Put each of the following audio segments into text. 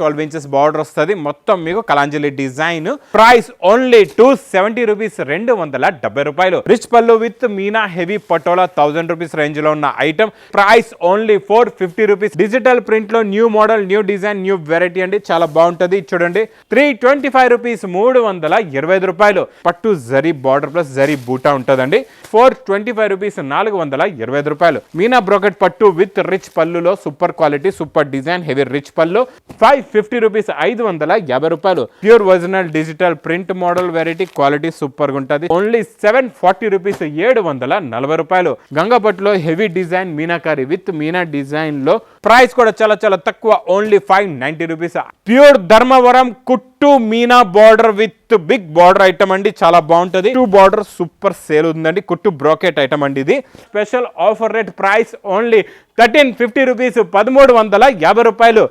Twelve inches border వస్తుంది. మొత్తం మీకు Kalanjali design. Price only two seventy rupees రెండు వందల డెబ్బై రూపాయలు. రిచ్ పళ్ళు with Meena heavy patola thousand rupees రేంజ్లో ఉన్న item price only four fifty rupees digital ప్రింట్లో new model new design new variety అండి. చాలా బాగుంటుంది. చూడండి. త్రీ ట్వంటీ ఫైవ్ రూపీస్ మూడు వందల ఇరవై ఐదు రూపాయలు. పట్టు జరీ బార్డర్ ప్లస్ జరీ బూటా ఉంటుందండి. ఫోర్ ట్వంటీ ఫైవ్ రూపీస్ నాలుగు వందల ఇరవై ఐదు రూపాయలు. మీనా బ్రోకెట్ పట్టు విత్ రిచ్ పళ్ళులో super quality super design heavy rich పళ్ళు ఫైవ్ ఫిఫ్టీ రూపీస్ ఐదు వందల యాభై రూపాయలు. Pure original digital print model variety quality సూపర్గా ఉంటుంది ఓన్లీ సెవెన్ ఫార్టీ రూపీస్ ఏడు వందల నలభై రూపాయలు. గంగపట్టులో heavy design meenakari with Meena డిజైన్లో ప్రైస్ కూడా చాలా చాలా తక్కువ. Only five ninety rupees pure Dharmavaram కుట్టు Meena border with big border item అండి. చాలా బాగుంటది. టూ బార్డర్ సూపర్ సేల్ ఉందండి. కుట్టు బ్రోకెట్ ఐటమ్ అండి ఇది. Special offer rate price only thirteen fifty rupees పదమూడు వందల యాభై రూపాయలు.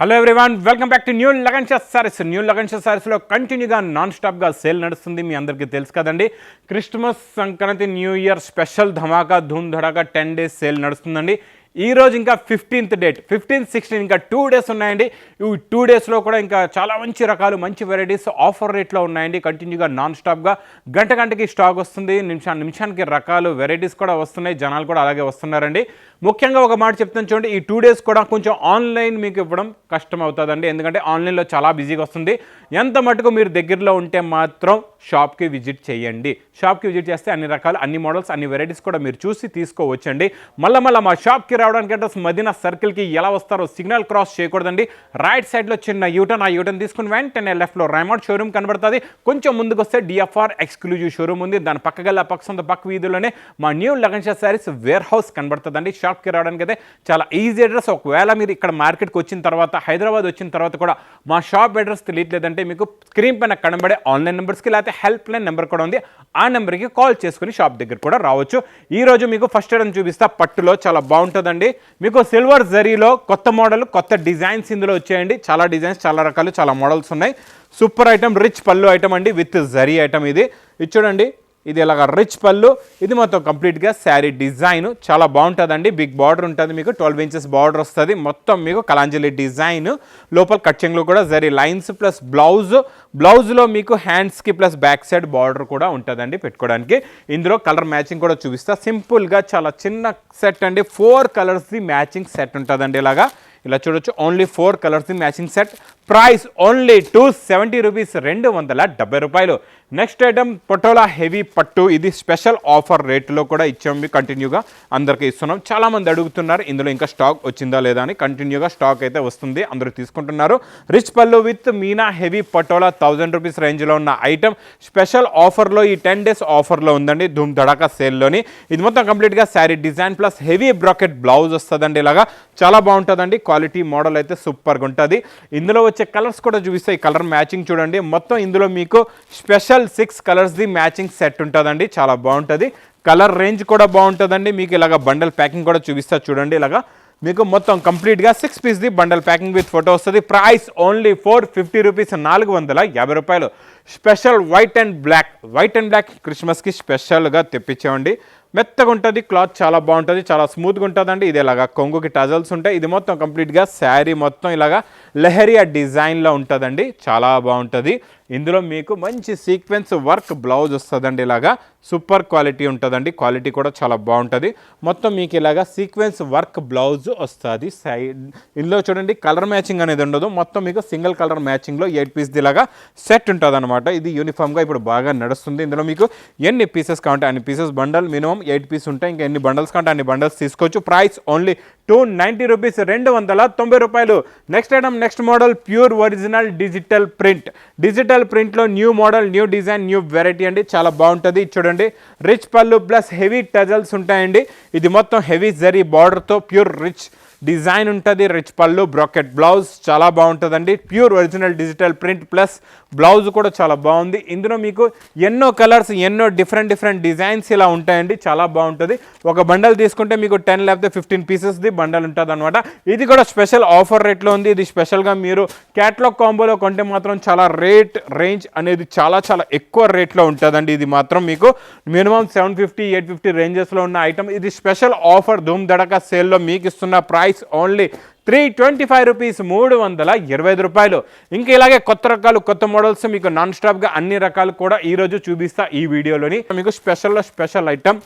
Hello everyone welcome back to new Lagansha sarees new Lagansha సారీస్లో కంటిన్యూగా నాన్ స్టాప్గా సేల్ నడుస్తుంది. మీ అందరికీ తెలుసు కదండి. Christmas Sankranti new year special ధమాకా ధూమ్ ధడాకా టెన్ డేస్ సేల్ నడుస్తుందండి. ఈ రోజు ఇంకా ఫిఫ్టీన్త్ డేట్ ఫిఫ్టీన్త్ సిక్స్టీన్ ఇంకా టూ డేస్ ఉన్నాయండి. ఈ టూ డేస్లో కూడా ఇంకా చాలా మంచి రకాలు మంచి వెరైటీస్ ఆఫర్ రేట్లో ఉన్నాయండి. కంటిన్యూగా నాన్ స్టాప్గా గంట గంటకి స్టాక్ వస్తుంది. నిమిషా నిమిషానికి రకాలు వెరైటీస్ కూడా వస్తున్నాయి. జనాలు కూడా అలాగే వస్తున్నారండి. ముఖ్యంగా ఒక మాట చెప్తాను చూడండి ఈ టూ డేస్ కూడా కొంచెం ఆన్లైన్ మీకు ఇవ్వడం కష్టం అవుతుందండి ఎందుకంటే ఆన్లైన్లో చాలా బిజీగా వస్తుంది. ఎంత మటుకు మీరు దగ్గరలో ఉంటే మాత్రం షాప్కి విజిట్ చేయండి. షాప్కి విజిట్ చేస్తే అన్ని రకాలు అన్ని మోడల్స్ అన్ని వెరైటీస్ కూడా మీరు చూసి తీసుకోవచ్చండి. మళ్ళీ మళ్ళీ మా షాప్కి రావడానికి అడ్రస్ మదీనా సర్కిల్కి ఎలా వస్తారో సిగ్నల్ క్రాస్ చేయకూడదండి. రైట్ సైడ్లో చిన్న యూటర్న్ ఆ యూటర్న్ తీసుకుని వెంటనే లెఫ్ట్లో రైమాట్ షోరూమ్ కనబడుతుంది. కొంచెం ముందుకు వస్తే డిఎఫ్ఆర్ ఎక్స్క్లూజివ్ షోరూమ్ ఉంది. దాని పక్కగల పక్క సొంత పక్క వీధిలోనే మా new Lagan Sha sarees warehouse కనబడుతుందండి. షాప్కి రావడానికి అయితే చాలా ఈజీ అడ్రస్. ఒకవేళ మీరు ఇక్కడ మార్కెట్కి వచ్చిన తర్వాత హైదరాబాద్ వచ్చిన తర్వాత కూడా మా షాప్ అడ్రస్ తెలియట్లేదంటే మీకు స్క్రీన్ పైన కనబడే ఆన్లైన్ నెంబర్స్కి లేకపోతే హెల్ప్ లైన్ నెంబర్ కూడా ఉంది. ఆ నెంబర్కి కాల్ చేసుకుని షాప్ దగ్గర కూడా రావచ్చు. ఈ రోజు మీకు ఫస్ట్ ఐటమ్ చూపిస్తా. పట్టులో చాలా బాగుంటుందండి. మీకు సిల్వర్ జరీలో కొత్త మోడల్ కొత్త డిజైన్స్ ఇందులో వచ్చాయండి. చాలా డిజైన్స్ చాలా రకాలు చాలా మోడల్స్ ఉన్నాయి. సూపర్ ఐటమ్ రిచ్ పళ్ళు ఐటమ్ అండి విత్ జరీ ఐటమ్ ఇది. ఇది చూడండి. ఇది ఇలాగ రిచ్ పళ్ళు. ఇది మొత్తం కంప్లీట్గా శారీ డిజైన్ చాలా బాగుంటుందండి. బిగ్ బార్డర్ ఉంటుంది మీకు. ట్వెల్వ్ ఇంచెస్ బార్డర్ వస్తుంది. మొత్తం మీకు కలాంజలి డిజైన్ లోపల కట్చింగ్లో కూడా జరీ లైన్స్ ప్లస్ బ్లౌజ్ బ్లౌజ్లో మీకు హ్యాండ్స్కి ప్లస్ బ్యాక్ సైడ్ బార్డర్ కూడా ఉంటుందండి పెట్టుకోవడానికి. ఇందులో కలర్ మ్యాచింగ్ కూడా చూపిస్తా. సింపుల్గా చాలా చిన్న సెట్ అండి. ఫోర్ కలర్స్ది మ్యాచింగ్ సెట్ ఉంటుందండి ఇలాగా. ఇలా చూడొచ్చు. Only four colours matching set price only two seventy rupees రెండు వందల డెబ్బై రూపాయలు. నెక్స్ట్ ఐటమ్ పొటోలా హెవీ పట్టు ఇది స్పెషల్ ఆఫర్ రేట్లో కూడా ఇచ్చాం. కంటిన్యూగా అందరికీ ఇస్తున్నాం. చాలామంది అడుగుతున్నారు ఇందులో ఇంకా స్టాక్ వచ్చిందా లేదా అని. కంటిన్యూగా స్టాక్ అయితే వస్తుంది. అందరూ తీసుకుంటున్నారు. రిచ్ పళ్ళు with Meena heavy patola thousand rupees రేంజ్లో ఉన్న ఐటమ్ స్పెషల్ ఆఫర్లో ఈ టెన్ డేస్ ఆఫర్లో ఉందండి ధూమ్ ధడాకా సేల్లోని. ఇది మొత్తం కంప్లీట్గా sari design plus heavy brocade blouse వస్తుందండి ఇలాగా. చాలా బాగుంటుందండి. క్వాలిటీ మోడల్ అయితే సూపర్గా ఉంటుంది ఇందులో వచ్చే కలర్స్ కూడా చూపిస్తాయి. కలర్ మ్యాచింగ్ చూడండి. మొత్తం ఇందులో మీకు స్పెషల్ సిక్స్ కలర్స్ది మ్యాచింగ్ సెట్ ఉంటుందండి. చాలా బాగుంటుంది. కలర్ రేంజ్ కూడా బాగుంటుందండి. మీకు ఇలాగ బండల్ ప్యాకింగ్ కూడా చూపిస్తా చూడండి ఇలాగా. మీకు మొత్తం కంప్లీట్గా సిక్స్ పీస్ది బండల్ ప్యాకింగ్ విత్ ఫోటో వస్తుంది. Price only four fifty rupees నాలుగు వందల యాభై రూపాయలు. Special white and black. White and black క్రిస్మస్కి స్పెషల్గా తెప్పించామండి. మెత్తగా ఉంటుంది. క్లాత్ చాలా బాగుంటుంది. చాలా స్మూత్గా ఉంటుందండి. ఇది ఇలాగా కొంగుకి టజల్స్ ఉంటాయి. ఇది మొత్తం కంప్లీట్గా శారీ మొత్తం ఇలాగా లెహరియా డిజైన్లో ఉంటుందండి. చాలా బాగుంటుంది. ఇందులో మీకు మంచి సీక్వెన్స్ వర్క్ బ్లౌజ్ వస్తుందండి ఇలాగా. సూపర్ క్వాలిటీ ఉంటుందండి. క్వాలిటీ కూడా చాలా బాగుంటుంది. మొత్తం మీకు ఇలాగా సీక్వెన్స్ వర్క్ బ్లౌజ్ వస్తుంది. సైడ్ ఇందులో చూడండి కలర్ మ్యాచింగ్ అనేది ఉండదు. మొత్తం మీకు సింగిల్ కలర్ మ్యాచింగ్లో ఎయిట్ పీస్ది ఇలాగా సెట్ ఉంటుంది అనమాట ఇది యూనిఫామ్గా ఇప్పుడు బాగా నడుస్తుంది. ఇందులో మీకు ఎన్ని పీసెస్ కావాలంటే అన్ని pieces bundle minimum eight piece ఉంటాయి. ఇంకా ఎన్ని బండల్స్ కావాలంటే అన్ని బండల్స్ తీసుకోవచ్చు. Price only two ninety rupees రెండు వందల తొంభై రూపాయలు. Next item next model pure original digital print digital ప్రింట్లో new model new design new variety అండి. చాలా బాగుంటుంది. చూడండి. రిచ్ పళ్ళు ప్లస్ హెవీ టజల్స్ ఉంటాయండి. ఇది మొత్తం హెవీ జరీ బార్డర్తో ప్యూర్ రిచ్ డిజైన్ ఉంటుంది రిచ్ పళ్ళు బ్రాకెట్ బ్లౌజ్ చాలా బాగుంటుందండి. Pure original digital print plus blouse కూడా చాలా బాగుంది. ఇందులో మీకు ఎన్నో కలర్స్ ఎన్నో డిఫరెంట్ డిఫరెంట్ డిజైన్స్ ఇలా ఉంటాయండి. చాలా బాగుంటుంది. ఒక బండల్ తీసుకుంటే మీకు టెన్ లేకపోతే ఫిఫ్టీన్ పీసెస్ది బండల్ ఉంటుంది అనమాట ఇది కూడా స్పెషల్ ఆఫర్ రేట్లో ఉంది. ఇది స్పెషల్గా మీరు క్యాట్లాగ్ కాంబోలో కొంటే మాత్రం చాలా రేట్ రేంజ్ అనేది చాలా చాలా ఎక్కువ రేట్లో ఉంటుందండి. ఇది మాత్రం మీకు minimum seven fifty eight fifty రేంజెస్లో ఉన్న ఐటమ్ ఇది స్పెషల్ ఆఫర్ ధూమ్ దడక సేల్లో మీకు ఇస్తున్న price only three twenty five rupees మూడు వందల ఇరవై ఐదు రూపాయలు. ఇంకా ఇలాగే కొత్త రకాలు కొత్త మోడల్స్ మీకు నాన్ స్టాప్గా అన్ని రకాలు కూడా ఈరోజు చూపిస్తా ఈ వీడియోలోని. మీకు స్పెషల్లో స్పెషల్ ఐటమ్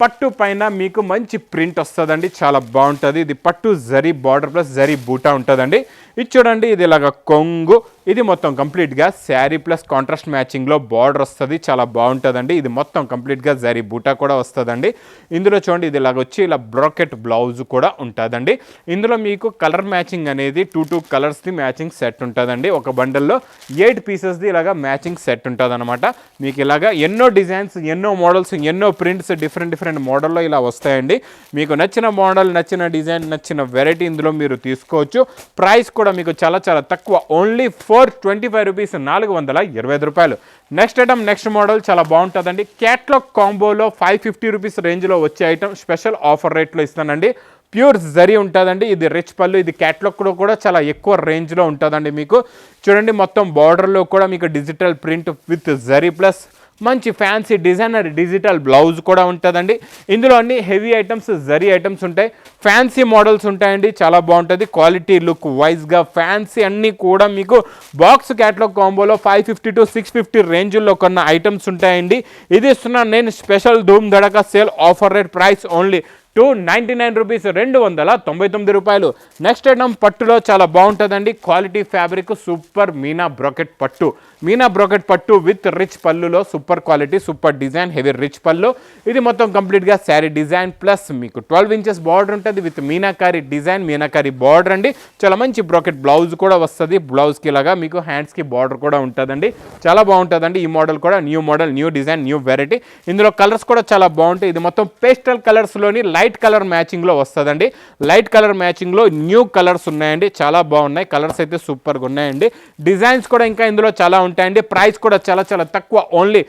పట్టు పైన మీకు మంచి ప్రింట్ వస్తుందండి. చాలా బాగుంటుంది. ఇది పట్టు జరీ బార్డర్ ప్లస్ జరీ బూటా ఉంటుందండి. ఇది చూడండి ఇది ఇలాగ కొంగు. ఇది మొత్తం కంప్లీట్గా శారీ ప్లస్ కాంట్రాస్ట్ మ్యాచింగ్లో బార్డర్ వస్తుంది చాలా బాగుంటుందండి. ఇది మొత్తం కంప్లీట్గా జరీ బూటా కూడా వస్తుందండి. ఇందులో చూడండి ఇది ఇలాగ వచ్చి ఇలా బ్రాకెట్ బ్లౌజ్ కూడా ఉంటుందండి. ఇందులో మీకు కలర్ మ్యాచింగ్ అనేది టూ టూ కలర్స్ది మ్యాచింగ్ సెట్ ఉంటుందండి. ఒక బండల్లో ఎయిట్ పీసెస్ది ఇలాగ మ్యాచింగ్ సెట్ ఉంటుందన్నమాట. మీకు ఇలాగ ఎన్నో డిజైన్స్ ఎన్నో మోడల్స్ ఎన్నో ప్రింట్స్ డిఫరెంట్ డిఫరెంట్ మోడల్లో ఇలా వస్తాయండి. మీకు నచ్చిన మోడల్ నచ్చిన డిజైన్ నచ్చిన వెరైటీ ఇందులో మీరు తీసుకోవచ్చు. ప్రైస్ కూడా మీకు చాలా చాలా తక్కువ. Only four twenty five rupees నాలుగు వందల ఇరవై ఐదు రూపాయలు. నెక్స్ట్ ఐటమ్ నెక్స్ట్ మోడల్ చాలా బాగుంటుందండి. క్యాట్లాగ్ కాంబోలో ఫైవ్ ఫిఫ్టీ రూపీస్ రేంజ్లో వచ్చే ఐటమ్ స్పెషల్ ఆఫర్ రేట్లో ఇస్తానండి. ప్యూర్ జరీ ఉంటుందండి. ఇది రిచ్ పళ్ళు ఇది క్యాట్లాగ్ కూడా కూడా చాలా ఎక్కువ రేంజ్లో ఉంటుందండి మీకు. చూడండి మొత్తం బార్డర్లో కూడా మీకు డిజిటల్ ప్రింట్ విత్ జరీ ప్లస్ మంచి ఫ్యాన్సీ డిజైనర్ డిజిటల్ బ్లౌజ్ కూడా ఉంటుందండి. ఇందులో అన్ని హెవీ ఐటమ్స్ జరీ ఐటమ్స్ ఉంటాయి. ఫ్యాన్సీ మోడల్స్ ఉంటాయండి. చాలా బాగుంటుంది. క్వాలిటీ లుక్ వైజ్గా ఫ్యాన్సీ అన్నీ కూడా మీకు box catalogue కాంబోలో five fifty to six fifty రేంజ్లో కొన్న ఐటమ్స్ ఉంటాయండి. ఇది ఇస్తున్నాను నేను స్పెషల్ ధూమ్ దడక sale offer rate price only two ninety nine rupees రెండు వందల తొంభై తొమ్మిది రూపాయలు. నెక్స్ట్ ఐటమ్ పట్టులో చాలా బాగుంటుందండి. Quality fabric super Meena brocade పట్టు. మీనా బ్రోకెట్ పట్టు విత్ రిచ్ పళ్ళులో super quality super design heavy rich పళ్ళు. ఇది మొత్తం కంప్లీట్గా శారీ డిజైన్ ప్లస్ మీకు ట్వెల్వ్ ఇంచెస్ బార్డర్ ఉంటుంది with meenakari design meenakari border అండి. చాలా మంచి బ్రోకెట్ బ్లౌజ్ కూడా వస్తుంది. బ్లౌజ్కి ఇలాగా మీకు హ్యాండ్స్కి బార్డర్ కూడా ఉంటుందండి. చాలా బాగుంటుందండి ఈ మోడల్ కూడా. New model new design new variety. ఇందులో కలర్స్ కూడా చాలా బాగుంటాయి. ఇది మొత్తం పేస్టల్ కలర్స్లోని లైట్ కలర్ మ్యాచింగ్లో వస్తుందండి. లైట్ కలర్ మ్యాచింగ్లో న్యూ కలర్స్ ఉన్నాయండి. చాలా బాగున్నాయి. కలర్స్ అయితే సూపర్గా ఉన్నాయండి. డిజైన్స్ కూడా ఇంకా ఇందులో చాలా ఉంటాయండి. ప్రైస్ కూడా చాలా చాలా తక్కువ. ఓన్లీ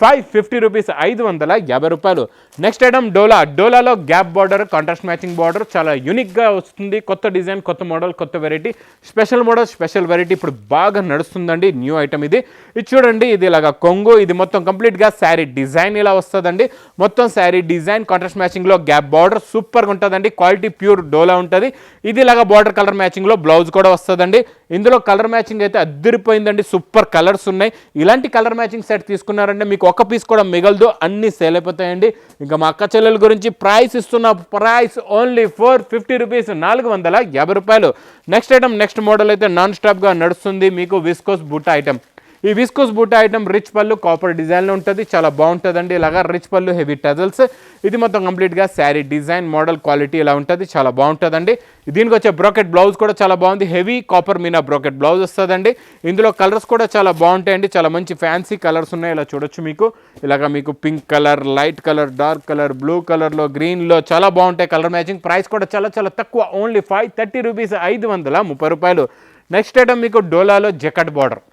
ఫైవ్ ఫిఫ్టీ రూపీస్ ఐదు వందల యాభై రూపాయలు. నెక్స్ట్ ఐటమ్ డోలా. డోలాలో gap border contrast matching border చాలా యూనిక్గా వస్తుంది. కొత్త డిజైన్ కొత్త మోడల్ కొత్త variety special model special variety ఇప్పుడు బాగా నడుస్తుందండి. న్యూ ఐటమ్ ఇది. ఇది చూడండి ఇది ఇలాగా కొంగు. ఇది మొత్తం కంప్లీట్గా శారీ డిజైన్ ఇలా వస్తుందండి. మొత్తం శారీ డిజైన్ కాంట్రాస్ట్ మ్యాచింగ్లో గ్యాప్ బార్డర్ సూపర్గా ఉంటుందండి. క్వాలిటీ ప్యూర్ డోలా ఉంటుంది. ఇది ఇలాగా బార్డర్ కలర్ మ్యాచింగ్లో బ్లౌజ్ కూడా వస్తుందండి. ఇందులో కలర్ మ్యాచింగ్ అయితే అద్దరిపోయిందండి. సూపర్ కలర్స్ ఉన్నాయి. ఇలాంటి కలర్ మ్యాచింగ్ సెట్ తీసుకున్నారంటే మీకు ఒక పీస్ కూడా మిగలదు. అన్ని సేల్ అయిపోతాయండి. ఇంకా మా అక్క చెల్లెల గురించి ప్రైస్ ఇస్తున్న price only four fifty rupees నాలుగు వందల యాభై రూపాయలు. నెక్స్ట్ ఐటమ్ నెక్స్ట్ మోడల్ అయితే నాన్ స్టాప్గా నడుస్తుంది. మీకు విస్కోస్ బుట్ట ఐటమ్ ఈ విస్కోస్ బూటా ఐటమ్ రిచ్ పళ్ళు కాపర్ డిజైన్లో ఉంటుంది చాలా బాగుంటుందండి. ఇలాగా రిచ్ పళ్ళు హెవీ టజల్స్ ఇది మొత్తం కంప్లీట్గా శారీ డిజైన్ మోడల్ క్వాలిటీ ఇలా ఉంటుంది చాలా బాగుంటుందండి. దీనికి వచ్చే బ్రోకెట్ బ్లౌజ్ కూడా చాలా బాగుంది. Heavy copper Meena brocade blouse వస్తుందండి. ఇందులో కలర్స్ కూడా చాలా బాగుంటాయండి. చాలా మంచి ఫ్యాన్సీ కలర్స్ ఉన్నాయి. ఇలా చూడొచ్చు మీకు. ఇలాగా మీకు pink colour light colour dark colour blue కలర్లో గ్రీన్లో చాలా బాగుంటాయి కలర్ మ్యాచింగ్ ప్రైస్ కూడా చాలా చాలా తక్కువ. ఓన్లీ ఫైవ్ థర్టీ రూపీస్ ఐదు వందల ముప్పై రూపాయలు. నెక్స్ట్ ఐటమ్ మీకు డోలాలో జకట్ బార్డర్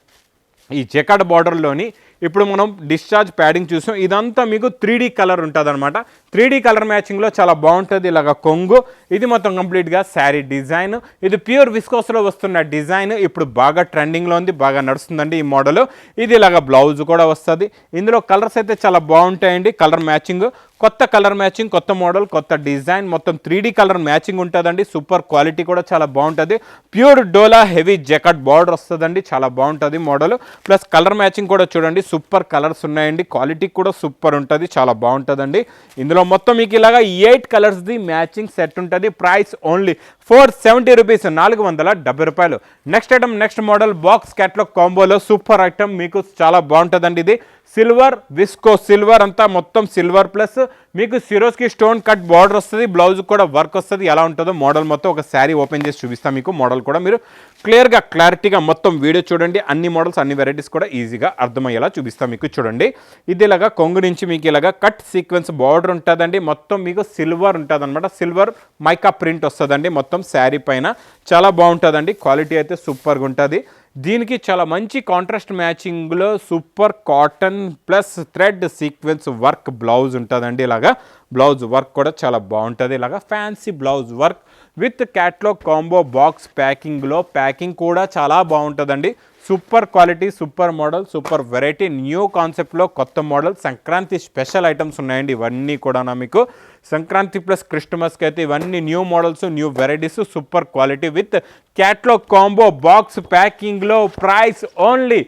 ఈ జెకాడ్ బార్డర్లోని ఇప్పుడు మనం డిశ్చార్జ్ ప్యాడింగ్ చూసాం. ఇదంతా మీకు త్రీ కలర్ ఉంటుంది అనమాట త్రీ కలర్ మ్యాచింగ్లో చాలా బాగుంటుంది. ఇలాగ కొంగు. ఇది మొత్తం కంప్లీట్గా శారీ డిజైన్ ఇది ప్యూర్ విస్కోస్లో వస్తున్న డిజైన్ ఇప్పుడు బాగా ట్రెండింగ్లో ఉంది బాగా నడుస్తుందండి ఈ మోడల్ ఇది ఇలాగ బ్లౌజ్ కూడా వస్తుంది. ఇందులో కలర్స్ అయితే చాలా బాగుంటాయండి. కలర్ మ్యాచింగ్ కొత్త కలర్ మ్యాచింగ్ కొత్త మోడల్ కొత్త డిజైన్ మొత్తం త్రీ కలర్ మ్యాచింగ్ ఉంటుందండి. సూపర్ క్వాలిటీ కూడా చాలా బాగుంటుంది. ప్యూర్ డోలా హెవీ జెకట్ బార్డర్ వస్తుందండి. చాలా బాగుంటుంది మోడల్ ప్లస్ కలర్ మ్యాచింగ్ కూడా చూడండి. సూపర్ కలర్స్ ఉన్నాయండి. క్వాలిటీ కూడా సూపర్ ఉంటుంది చాలా బాగుంటుందండి. ఇందులో మొత్తం మీకు ఇలాగా ఎయిట్ కలర్స్ది మ్యాచింగ్ సెట్ ఉంటుంది. Price only four seventy rupees నాలుగు వందల డెబ్బై రూపాయలు. Next item next model box catalogue కాంబోలో super item మీకు చాలా బాగుంటుందండి ఇది. సిల్వర్ విస్కో సిల్వర్ అంతా మొత్తం సిల్వర్ ప్లస్ మీకు సిరోస్కి స్టోన్ కట్ బార్డర్ వస్తుంది బ్లౌజ్ కూడా వర్క్ వస్తుంది. ఎలా ఉంటుందో మోడల్ మొత్తం ఒక శారీ ఓపెన్ చేసి చూపిస్తాం మీకు. మోడల్ కూడా మీరు క్లియర్గా క్లారిటీగా మొత్తం వీడియో చూడండి. అన్ని మోడల్స్ అన్ని వెరైటీస్ కూడా ఈజీగా అర్థమయ్యేలా చూపిస్తాం మీకు చూడండి. ఇది ఇలాగా కొంగు నుంచి మీకు ఇలాగా కట్ సీక్వెన్స్ బార్డర్ ఉంటుందండి. మొత్తం మీకు సిల్వర్ ఉంటుందన్నమాట. సిల్వర్ మైకా ప్రింట్ వస్తుందండి. మొత్తం శారీ పైన చాలా బాగుంటుందండి. క్వాలిటీ అయితే సూపర్గా ఉంటుంది. దీనికి చాలా మంచి contrast మ్యాచింగ్లో super cotton plus thread sequence work blouse ఉంటుందండి ఇలాగా. బ్లౌజ్ వర్క్ కూడా చాలా బాగుంటుంది ఇలాగా. Fancy blouse work with catalogue combo box ప్యాకింగ్లో packing కూడా చాలా బాగుంటుందండి. Super quality super model super variety new కాన్సెప్ట్లో కొత్త మోడల్ సంక్రాంతి స్పెషల్ ఐటమ్స్ ఉన్నాయండి. ఇవన్నీ కూడా మీకు. సంక్రాంతి ప్లస్ క్రిస్టమస్కి అయితే ఇవన్నీ new models new varieties super quality with catalogue combo box ప్యాకింగ్లో price only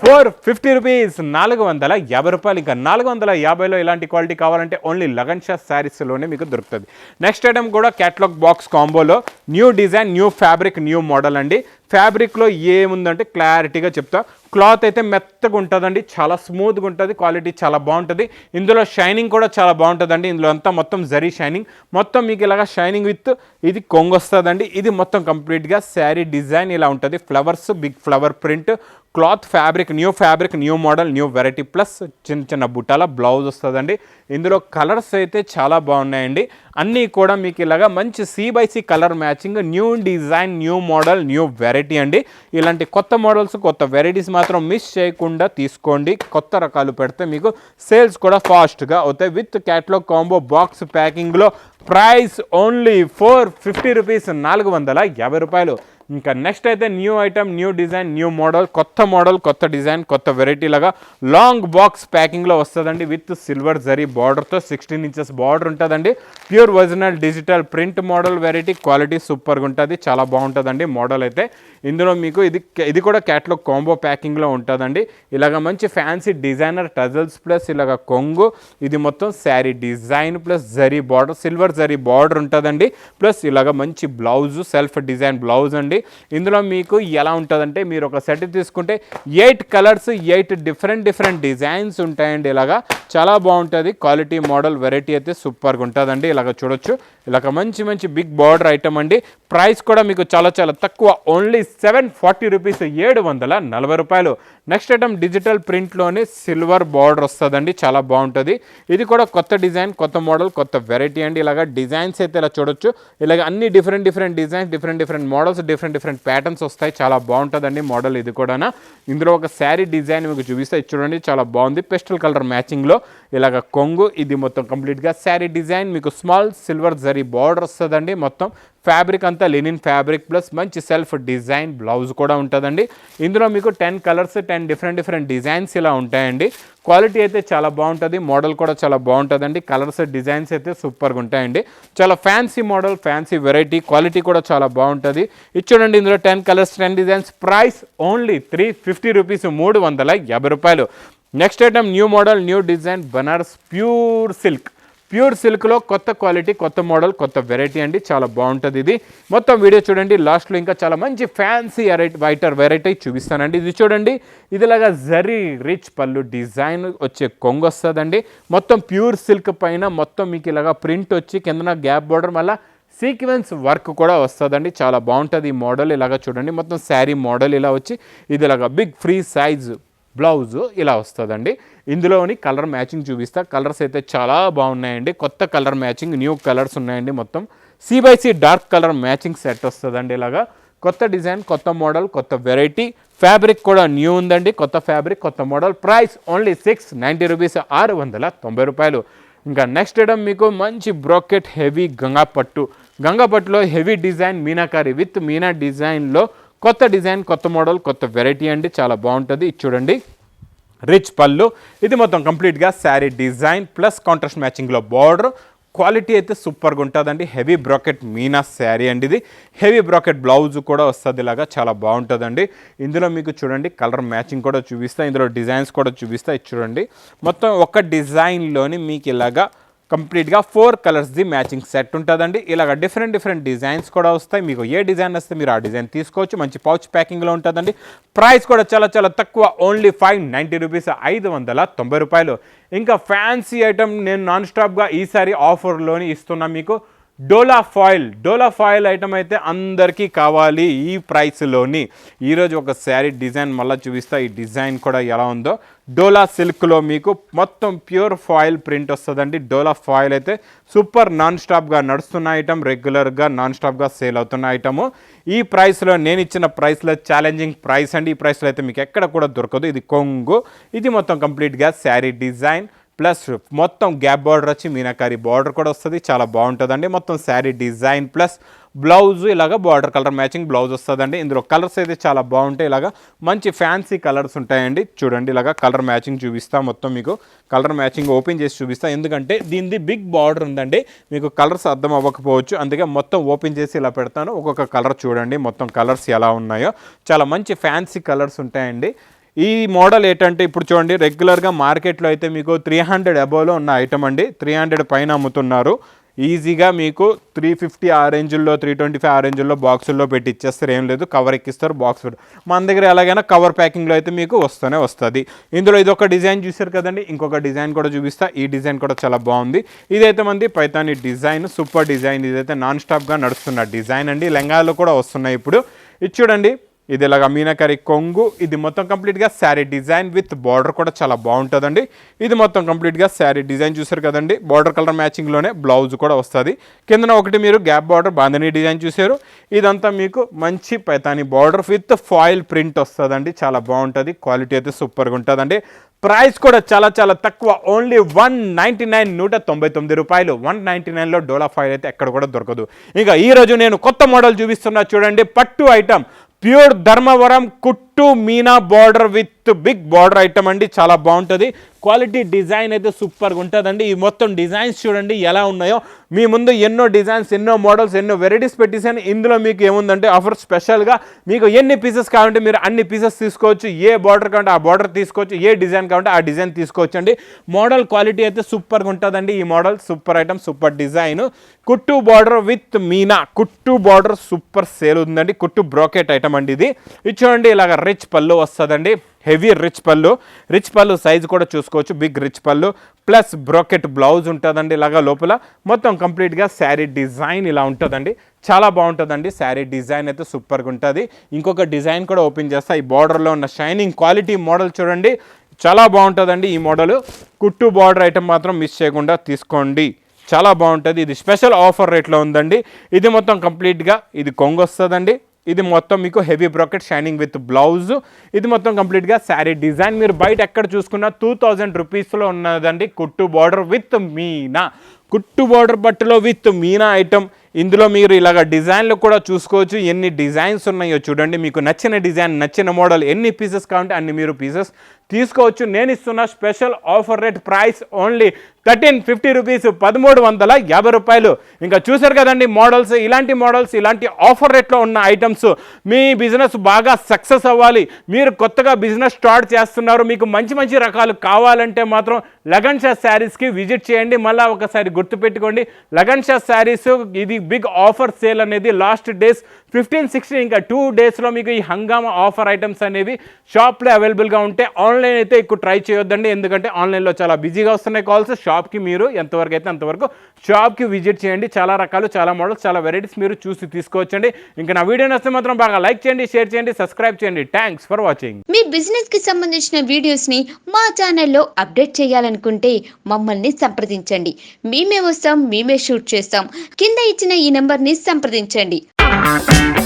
four fifty rupees నాలుగు వందల యాభై రూపాయలు. ఇంకా నాలుగు వందల యాభైలో ఇలాంటి క్వాలిటీ కావాలంటే ఓన్లీ లగన్ షా శారీస్లోనే మీకు దొరుకుతుంది. నెక్స్ట్ ఐటమ్ కూడా catalogue box కాంబోలో new design new fabric new model అండి. ఫ్యాబ్రిక్లో ఏముందంటే క్లారిటీగా చెప్తా. క్లాత్ అయితే మెత్తగా ఉంటుందండి చాలా స్మూత్గా ఉంటుంది క్వాలిటీ చాలా బాగుంటుంది. ఇందులో షైనింగ్ కూడా చాలా బాగుంటుందండి. ఇందులో అంతా మొత్తం జరీ షైనింగ్ మొత్తం మీకు ఇలాగ షైనింగ్ విత్ ఇది కొంగు వస్తుందండి ఇది మొత్తం కంప్లీట్గా శారీ డిజైన్ ఇలా ఉంటుంది. Flowers big flower print cloth fabric new fabric new model new variety plus చిన్న చిన్న బుట్టాల బ్లౌజ్ వస్తుందండి. ఇందులో కలర్స్ అయితే చాలా బాగున్నాయండి. అన్నీ కూడా మీకు ఇలాగా మంచి C by C colour matching new design new model new variety అండి. ఇలాంటి కొత్త మోడల్స్ కొత్త వెరైటీస్ మాత్రం మిస్ చేయకుండా తీసుకోండి. కొత్త రకాలు పెడితే మీకు సేల్స్ కూడా ఫాస్ట్గా అవుతాయి. With catalogue combo box ప్యాకింగ్లో price only four fifty rupees నాలుగు వందల యాభై రూపాయలు. ఇంకా నెక్స్ట్ అయితే new item new design new model కొత్త మోడల్ కొత్త డిజైన్ కొత్త వెరైటీ లాగా లాంగ్ బాక్స్ ప్యాకింగ్లో వస్తుందండి విత్ సిల్వర్ జరీ బార్డర్తో సిక్స్టీన్ ఇంచెస్ బార్డర్ ఉంటుందండి. Pure original digital print model variety quality సూపర్గా ఉంటుంది చాలా బాగుంటుందండి మోడల్ అయితే. ఇందులో మీకు ఇది ఇది కూడా క్యాట్లో కాంబో ప్యాకింగ్లో ఉంటుందండి. ఇలాగ మంచి ఫ్యాన్సీ డిజైనర్ టజల్స్ ప్లస్ ఇలాగ కొంగు ఇది మొత్తం sari design plus zari border silver zari border ఉంటుందండి. ప్లస్ ఇలాగ మంచి బ్లౌజ్ సెల్ఫ్ డిజైన్ బ్లౌజ్ అండి. ఇందులో మీకు ఎలా ఉంటుందంటే మీరు ఒక సెట్ తీసుకుంటే eight colours eight different different designs ఉంటాయండి ఇలాగా. చాలా బాగుంటుంది. క్వాలిటీ మోడల్ వెరైటీ అయితే సూపర్గా ఉంటుందండి. ఇలాగ చూడొచ్చు. ఇలాగ మంచి మంచి బిగ్ బార్డర్ ఐటమ్ అండి. ప్రైస్ కూడా మీకు చాలా చాలా తక్కువ. ఓన్లీ సెవెన్ ఫార్టీ రూపీస్ ఏడు వందల నలభై రూపాయలు. నెక్స్ట్ ఐటమ్ డిజిటల్ ప్రింట్లోనే సిల్వర్ బార్డర్ వస్తుందండి. చాలా బాగుంటుంది. ఇది కూడా కొత్త డిజైన్ కొత్త మోడల్ కొత్త వెరైటీ అండి. ఇలాగ డిజైన్స్ అయితే ఇలా చూడొచ్చు. ఇలాగ అన్ని different different designs different different models different different patterns వస్తాయి. చాలా బాగుంటుందండి మోడల్ ఇది కూడా ఇందులో ఒక శారీ డిజైన్ మీకు చూపిస్తే. చూడండి చాలా బాగుంది. పెస్టల్ కలర్ మ్యాచింగ్లో ఇలాగ కొంగు ఇది మొత్తం కంప్లీట్గా శారీ డిజైన్ మీకు స్మాల్ సిల్వర్ జరీ బార్డర్ వస్తుందండి. మొత్తం ఫ్యాబ్రిక్ అంతా లెనిన్ ఫ్యాబ్రిక్ ప్లస్ మంచి సెల్ఫ్ డిజైన్ బ్లౌజ్ కూడా ఉంటుందండి. ఇందులో మీకు ten colours ten different different designs ఇలా ఉంటాయండి. క్వాలిటీ అయితే చాలా బాగుంటుంది. మోడల్ కూడా చాలా బాగుంటుందండి. కలర్స్ డిజైన్స్ అయితే సూపర్గా ఉంటాయండి. చాలా fancy model fancy variety quality కూడా చాలా బాగుంటుంది. ఇది చూడండి ఇందులో ten colours ten designs price only three fifty rupees మూడు వందల యాభై రూపాయలు. Next item new model new design Banaras pure silk pure సిల్క్లో కొత్త క్వాలిటీ కొత్త మోడల్ కొత్త వెరైటీ అండి. చాలా బాగుంటుంది ఇది. మొత్తం వీడియో చూడండి. లాస్ట్లో ఇంకా చాలా మంచి ఫ్యాన్సీ వైటర్ వెరైటీ చూపిస్తానండి. ఇది చూడండి. ఇదిలాగా జరీ రిచ్ పళ్ళు డిజైన్ వచ్చే కొంగు వస్తుందండి. మొత్తం ప్యూర్ సిల్క్ పైన మొత్తం మీకు ఇలాగా ప్రింట్ వచ్చి కిందన గ్యాప్ బార్డర్ మళ్ళీ సీక్వెన్స్ వర్క్ కూడా వస్తుందండి. చాలా బాగుంటుంది ఈ మోడల్. ఇలాగా చూడండి. మొత్తం శారీ మోడల్ ఇలా వచ్చి ఇది ఇలాగా బిగ్ ఫ్రీ సైజ్. బ్లౌజ్ ఇలా వస్తుందండి. ఇందులోని కలర్ మ్యాచింగ్ చూపిస్తా. కలర్స్ అయితే చాలా బాగున్నాయండి. కొత్త కలర్ మ్యాచింగ్ న్యూ కలర్స్ ఉన్నాయండి మొత్తం. C by C dark colour matching set వస్తుందండి ఇలాగా. కొత్త డిజైన్ కొత్త మోడల్ కొత్త వెరైటీ. ఫ్యాబ్రిక్ కూడా న్యూ ఉందండి. కొత్త ఫ్యాబ్రిక్ కొత్త model. Price only six ninety rupees ఆరు వందల తొంభై రూపాయలు. ఇంకా నెక్స్ట్ ఐటమ్ మీకు మంచి బ్రోకెట్ హెవీ గంగా పట్టు. గంగా పట్టులో heavy design meenakari with Meena డిజైన్లో కొత్త డిజైన్ కొత్త మోడల్ కొత్త వెరైటీ అండి. చాలా బాగుంటుంది. ఇది చూడండి. రిచ్ పళ్ళు. ఇది మొత్తం కంప్లీట్గా శారీ డిజైన్ ప్లస్ కాంట్రాస్ట్ మ్యాచింగ్లో బార్డర్. క్వాలిటీ అయితే సూపర్గా ఉంటుందండి. హెవీ బ్రాకెట్ మీనా శారీ అండి ఇది. హెవీ బ్రాకెట్ బ్లౌజ్ కూడా వస్తుంది ఇలాగా. చాలా బాగుంటుందండి. ఇందులో మీకు చూడండి కలర్ మ్యాచింగ్ కూడా చూపిస్తా. ఇందులో డిజైన్స్ కూడా చూపిస్తా. ఇది చూడండి. మొత్తం ఒక డిజైన్లోని మీకు ఇలాగా కంప్లీట్గా ఫోర్ కలర్స్ది మ్యాచింగ్ సెట్ ఉంటుందండి. ఇలాగ డిఫరెంట్ డిఫరెంట్ డిజైన్స్ కూడా వస్తాయి. మీకు ఏ డిజైన్ వస్తే మీరు ఆ డిజైన్ తీసుకోవచ్చు. మంచి పౌచ్ ప్యాకింగ్లో ఉంటుందండి. ప్రైస్ కూడా చాలా చాలా తక్కువ. ఓన్లీ ఫైవ్ నైంటీ రూపీస్ ఐదు వందల తొంభై రూపాయలు. ఇంకా ఫ్యాన్సీ ఐటమ్ నేను నాన్ స్టాప్గా ఈసారి ఆఫర్లోని ఇస్తున్నా మీకు. డోలా ఫాయిల్ డోలా ఫాయిల్ ఐటమ్ అయితే అందరికీ కావాలి ఈ ప్రైస్లోని ఈరోజు ఒక శారీ డిజైన్ మళ్ళీ చూపిస్తా. ఈ డిజైన్ కూడా ఎలా ఉందో. డోలా సిల్క్లో మీకు మొత్తం ప్యూర్ ఫాయిల్ ప్రింట్ వస్తుందండి. డోలా ఫాయిల్ అయితే సూపర్ నాన్ స్టాప్గా నడుస్తున్న ఐటమ్ రెగ్యులర్గా నాన్ స్టాప్గా సేల్ అవుతున్న ఐటము ఈ ప్రైస్లో నేను ఇచ్చిన ప్రైస్లో ఛాలెంజింగ్ ప్రైస్ అండి. ఈ ప్రైస్లో అయితే మీకు ఎక్కడ కూడా దొరకదు. ఇది కొంగు. ఇది మొత్తం కంప్లీట్గా శారీ డిజైన్. ప్లస్ మొత్తం గ్యాప్ బార్డర్ వచ్చి మీనాకారి బార్డర్ కూడా వస్తుంది చాలా బాగుంటుందండి. మొత్తం శారీ డిజైన్ ప్లస్ బ్లౌజ్ ఇలాగ బార్డర్ కలర్ మ్యాచింగ్ బ్లౌజ్ వస్తుందండి. ఇందులో కలర్స్ అయితే చాలా బాగుంటాయి ఇలాగ. మంచి ఫ్యాన్సీ కలర్స్ ఉంటాయండి. చూడండి ఇలాగ కలర్ మ్యాచింగ్ చూపిస్తా మొత్తం మీకు. కలర్ మ్యాచింగ్ ఓపెన్ చేసి చూపిస్తా. ఎందుకంటే దీనిది బిగ్ బార్డర్ ఉందండి. మీకు కలర్స్ అర్థం అవ్వకపోవచ్చు. అందుకే మొత్తం ఓపెన్ చేసి ఇలా పెడతాను. ఒక్కొక్క కలర్ చూడండి మొత్తం కలర్స్ ఎలా ఉన్నాయో. చాలా మంచి ఫ్యాన్సీ కలర్స్ ఉంటాయండి. ఈ మోడల్ ఏంటంటే ఇప్పుడు చూడండి రెగ్యులర్గా మార్కెట్లో అయితే మీకు త్రీ హండ్రెడ్ అబోవ్లో ఉన్న ఐటమ్ అండి. త్రీ హండ్రెడ్ పైన అమ్ముతున్నారు. ఈజీగా మీకు త్రీ ఫిఫ్టీ ఆ రేంజ్లో త్రీ ట్వంటీ ఫైవ్ ఆ రేంజ్లో బాక్సుల్లో పెట్టి ఇచ్చేస్తారు. ఏం లేదు కవర్ ఎక్కిస్తారు బాక్స్ మన దగ్గర ఎలాగైనా కవర్ ప్యాకింగ్లో అయితే మీకు వస్తూనే వస్తుంది. ఇందులో ఇది ఒక డిజైన్ చూసారు కదండి ఇంకొక డిజైన్ కూడా చూపిస్తా. ఈ డిజైన్ కూడా చాలా బాగుంది. ఇదైతే మంది పైతాని డిజైన్ సూపర్ డిజైన్ ఇదైతే నాన్ స్టాప్గా నడుస్తున్న డిజైన్ అండి. లెంగాలు కూడా వస్తున్నాయి ఇప్పుడు. ఇది చూడండి ఇది ఇలాగ మీనాకరి కొంగు. ఇది మొత్తం కంప్లీట్గా శారీ డిజైన్ విత్ బార్డర్ కూడా చాలా బాగుంటుందండి. ఇది మొత్తం కంప్లీట్గా శారీ డిజైన్ చూసారు కదండి. బార్డర్ కలర్ మ్యాచింగ్లోనే బ్లౌజ్ కూడా వస్తుంది. కిందన ఒకటి మీరు గ్యాప్ బార్డర్ బాంధనీ డిజైన్ చూసారు. ఇదంతా మీకు మంచి Paithani border with foil print వస్తుందండి. చాలా బాగుంటుంది. క్వాలిటీ అయితే సూపర్గా ఉంటుందండి. ప్రైస్ కూడా చాలా చాలా తక్కువ. ఓన్లీ వన్ నైంటీ నైన్ నూట తొంభై తొమ్మిది రూపాయలు. వన్ నైంటీ నైన్లో డోలా ఫైల్ అయితే ఎక్కడ కూడా దొరకదు. ఇంకా ఈరోజు నేను కొత్త మోడల్ చూపిస్తున్నా చూడండి. పట్టు ఐటమ్ ప్యూర్ ధర్మవరం కుట్టు Meena border with big border item అండి. చాలా బాగుంటుంది. క్వాలిటీ డిజైన్ అయితే సూపర్గా ఉంటుందండి. ఈ మొత్తం డిజైన్స్ చూడండి ఎలా ఉన్నాయో. మీ ముందు ఎన్నో డిజైన్స్ ఎన్నో మోడల్స్ ఎన్నో వెరైటీస్ పెట్టేసాను ఇందులో మీకు ఏముందంటే ఆఫర్ స్పెషల్గా మీకు ఎన్ని పీసెస్ కావాలంటే మీరు అన్ని పీసెస్ తీసుకోవచ్చు. ఏ బార్డర్ కావాలంటే ఆ బార్డర్ తీసుకోవచ్చు. ఏ డిజైన్ కావాలంటే ఆ డిజైన్ తీసుకోవచ్చు అండి మోడల్ క్వాలిటీ అయితే సూపర్గా ఉంటుందండి. ఈ model super item super design. కుట్టు బార్డర్ విత్ మీనా. కుట్టు బార్డర్ సూపర్ సేల్ ఉందండి. కుట్టు బ్రోకెట్ ఐటమ్ అండి ఇది. ఇది చూడండి ఇలాగ రిచ్ పళ్ళు వస్తుందండి. హెవీ రిచ్ పళ్ళు. రిచ్ పళ్ళు సైజు కూడా చూసుకోవచ్చు. బిగ్ రిచ్ పళ్ళు. ప్లస్ బ్రోకెట్ బ్లౌజ్ ఉంటుందండి ఇలాగా లోపల. మొత్తం కంప్లీట్గా శారీ డిజైన్ ఇలా ఉంటుందండి. చాలా బాగుంటుందండి. శారీ డిజైన్ అయితే సూపర్గా ఉంటుంది. ఇంకొక డిజైన్ కూడా ఓపెన్ చేస్తా. ఈ బార్డర్లో ఉన్న షైనింగ్ క్వాలిటీ మోడల్ చూడండి. చాలా బాగుంటుందండి ఈ మోడల్. కుట్టు బార్డర్ ఐటమ్ మాత్రం మిస్ చేయకుండా తీసుకోండి. చాలా బాగుంటుంది. ఇది స్పెషల్ ఆఫర్ రేట్లో ఉందండి. ఇది మొత్తం కంప్లీట్గా ఇది కొంగు వస్తుందండి ఇది మొత్తం మీకు heavy brocade shining with blouse. ఇది మొత్తం కంప్లీట్గా శారీ డిజైన్ మీరు బయట ఎక్కడ చూసుకున్నా టూ థౌజండ్ రూపీస్లో ఉన్నదండి కుట్టు బార్డర్ విత్ మీనా కుట్టు బార్డర్ బట్టలో విత్ మీనా ఐటమ్ ఇందులో మీరు ఇలాగ డిజైన్లు కూడా చూసుకోవచ్చు. ఎన్ని డిజైన్స్ ఉన్నాయో చూడండి. మీకు నచ్చిన డిజైన్ నచ్చిన మోడల్ ఎన్ని పీసెస్ కావాలంటే అన్ని మీరు పీసెస్ తీసుకోవచ్చు. నేను ఇస్తున్న special offer rate price only thirteen fifty rupees పదమూడు వందల యాభై రూపాయలు. ఇంకా చూసారు కదండి మోడల్స్ ఇలాంటి మోడల్స్ ఇలాంటి ఆఫర్ రేట్లో ఉన్న ఐటమ్స్. మీ బిజినెస్ బాగా సక్సెస్ అవ్వాలి. మీరు కొత్తగా బిజినెస్ స్టార్ట్ చేస్తున్నారు. మీకు మంచి మంచి రకాలు కావాలంటే మాత్రం లగన్ షా శారీస్కి విజిట్ చేయండి. మళ్ళీ ఒకసారి గుర్తుపెట్టుకోండి. లగన్ షా శారీస్ ఇది బిగ్ ఆఫర్ సేల్ అనేది లాస్ట్ డేస్ ఫిఫ్టీన్ సిక్స్టీన్ ఇంకా టూ డేస్లో మీకు ఈ హంగామా ఆఫర్ ఐటమ్స్ అనేవి షాప్లో అవైలబుల్గా ఉంటే ఆన్లైన్ అయితే ఎక్కువ ట్రై చేయొద్దండి. ఎందుకంటే ఆన్లైన్లో చాలా బిజీగా వస్తున్నాయి కాల్స్ షాప్కి మీరు ఎంతవరకు అయితే అంతవరకు షాప్కి విజిట్ చేయండి. చాలా రకాలు చాలా మోడల్స్ చాలా వెరైటీస్ మీరు చూసి తీసుకోవచ్చండి. ఇంకా నా వీడియో నచ్చితే మాత్రం బాగా లైక్ చేయండి షేర్ చేయండి సబ్స్క్రైబ్ చేయండి. థ్యాంక్స్ ఫర్ వాచింగ్ మీ బిజినెస్కి సంబంధించిన వీడియోస్ని మా ఛానల్లో అప్డేట్ చేయాలనుకుంటే మమ్మల్ని సంప్రదించండి. మేమే వస్తాం మేమే షూట్ చేస్తాం. కింద ఇచ్చిన ఈ నెంబర్ని సంప్రదించండి. ని సంప్రదించండి